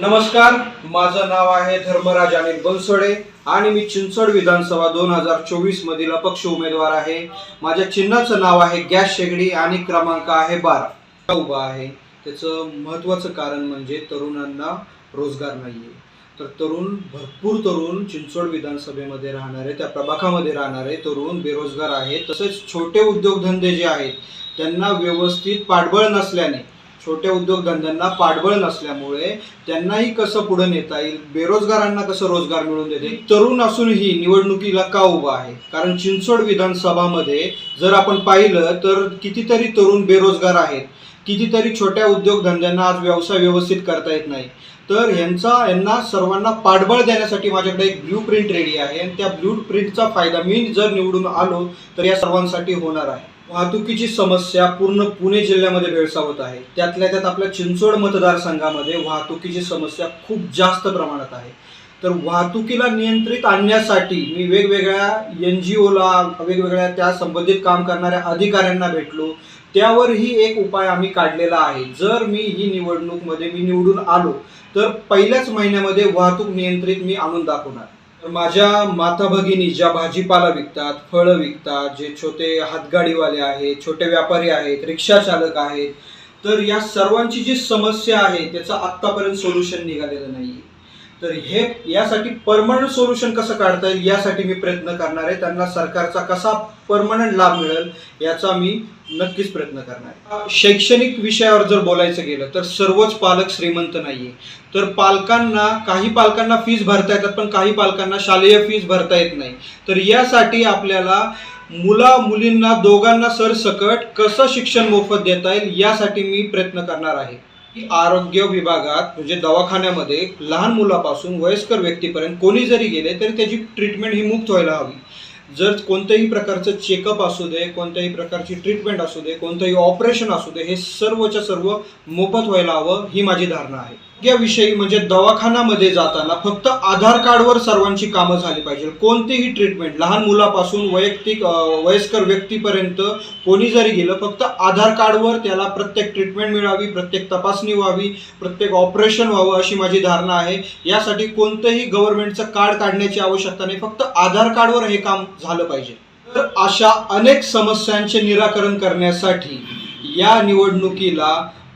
नमस्कार माझं नाव आहे धर्मराज अनिल बनसोडे आणि मी चिंचवड विधानसभा दोन हजार चोवीस मधील अपक्ष उमेदवार आहे. माझ्या चिन्हाचं नाव आहे गॅस शेगडी आणि क्रमांक आहे बारा. उभा आहे. त्याचं महत्त्वाचं कारण म्हणजे तरुणांना रोजगार नाही आहे तर तरुण भरपूर तरुण चिंचवड विधानसभेमध्ये राहणारे त्या प्रभागामध्ये राहणारे तरुण बेरोजगार आहेत. तसेच छोटे उद्योगधंदे जे आहेत त्यांना व्यवस्थित पाठबळ नसल्याने छोट्या उद्योगधंद्यांना पाठबळ नसल्यामुळे त्यांनाही कसं पुढे नेता येईल? बेरोजगारांना कसं रोजगार मिळवून देते तरुण असूनही निवडणुकीला का उभा आहे? कारण चिंचवड विधानसभामध्ये जर आपण पाहिलं तर कितीतरी तरुण बेरोजगार आहेत. कितीतरी छोट्या उद्योगधंद्यांना आज व्यवसाय व्यवस्थित करता येत नाही. तर यांचा यांना सर्वांना पाठबळ देण्यासाठी माझ्याकडे एक ब्ल्यू प्रिंट रेडी आहे. आणि त्या ब्ल्यू प्रिंटचा फायदा मी जर निवडून आलो तर या सर्वांसाठी होणार आहे. वाहतुकीची समस्या पूर्ण पुणे जिल्ह्यामध्ये भेडसावत आहे. त्यातल्या त्यात आपल्या चिंचवड मतदारसंघामध्ये वाहतुकीची समस्या खूप जास्त प्रमाणात आहे. तर वाहतुकीला नियंत्रित आणण्यासाठी मी वेगवेगळ्या एन जी ओला वेगवेगळ्या त्या संबंधित काम करणाऱ्या अधिकाऱ्यांना भेटलो. त्यावरही एक उपाय आम्ही काढलेला आहे. जर मी ही निवडणूकमध्ये मी निवडून आलो तर पहिल्याच महिन्यामध्ये वाहतूक नियंत्रित मी आणून दाखवणार. तर माझ्या माता भगिनी ज्या भाजीपाला विकतात फळं विकतात जे छोटे हातगाडीवाले आहेत छोटे व्यापारी आहेत रिक्षा चालक आहेत तर या सर्वांची जी समस्या आहे त्याचं आत्तापर्यंत सोल्युशन निघालेलं नाही तर हे यासाठी परमनंट सोल्युशन कसं काढता येईल यासाठी मी प्रयत्न करणार आहे. त्यांना सरकारचा कसा परमनंट लाभ मिळेल याचा मी नक्कीच प्रयत्न करणार आहे. शैक्षणिक विषयावर जर बोलायचं गेलं तर सर्वच पालक श्रीमंत नाहीये. तर पालकांना काही पालकांना फीज भरता येतात पण काही पालकांना शालेय फीज भरता येत नाही. तर यासाठी आपल्याला मुला मुलींना दोघांना सरसकट कसं शिक्षण मोफत देता येईल यासाठी मी प्रयत्न करणार आहे. की आरोग्य विभागात म्हणजे दवाखान्यामध्ये लहान मुलापासून वयस्कर व्यक्तीपर्यंत कोणी जरी गेले तरी त्याची ट्रीटमेंट ही मुक्त व्हायला हवी. जर कोणत्याही प्रकारचं चेकअप असू दे कोणत्याही प्रकारची ट्रीटमेंट असू दे कोणतंही ऑपरेशन असू दे हे सर्वच्या सर्व मोफत व्हायला हवं ही माझी धारणा आहे. याविषयी म्हणजे दवाखान्यामध्ये जाताना फक्त आधार कार्डवर सर्वांची कामं झाली पाहिजे. कोणतीही ट्रीटमेंट लहान मुलापासून वैयक्तिक वयस्कर व्यक्तीपर्यंत कोणी जरी गेलं फक्त आधार कार्डवर त्याला प्रत्येक ट्रीटमेंट मिळावी प्रत्येक तपासणी व्हावी प्रत्येक ऑपरेशन व्हावं अशी माझी धारणा आहे. यासाठी कोणतंही गव्हर्नमेंटचं कार्ड काढण्याची आवश्यकता नाही फक्त आधार कार्डवर हे काम झालं पाहिजे. तर अशा अनेक समस्यांचे निराकरण करण्यासाठी या निवडणुकीला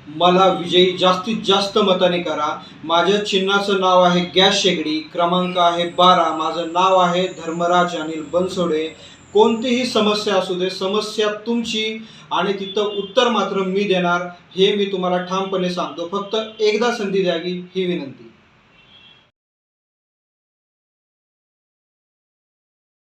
मला विजयी जास्तीत जास्त मताने करा. माझ्या चिन्हाचं नाव आहे गॅस शेगडी क्रमांक आहे बारा. माझं नाव आहे धर्मराज अनिल बनसोडे. कोणतीही समस्या असू दे समस्या तुमची आणि तिथं उत्तर मात्र मी देणार हे मी तुम्हाला ठामपणे सांगतो. फक्त एकदा संधी द्यावी ही विनंती.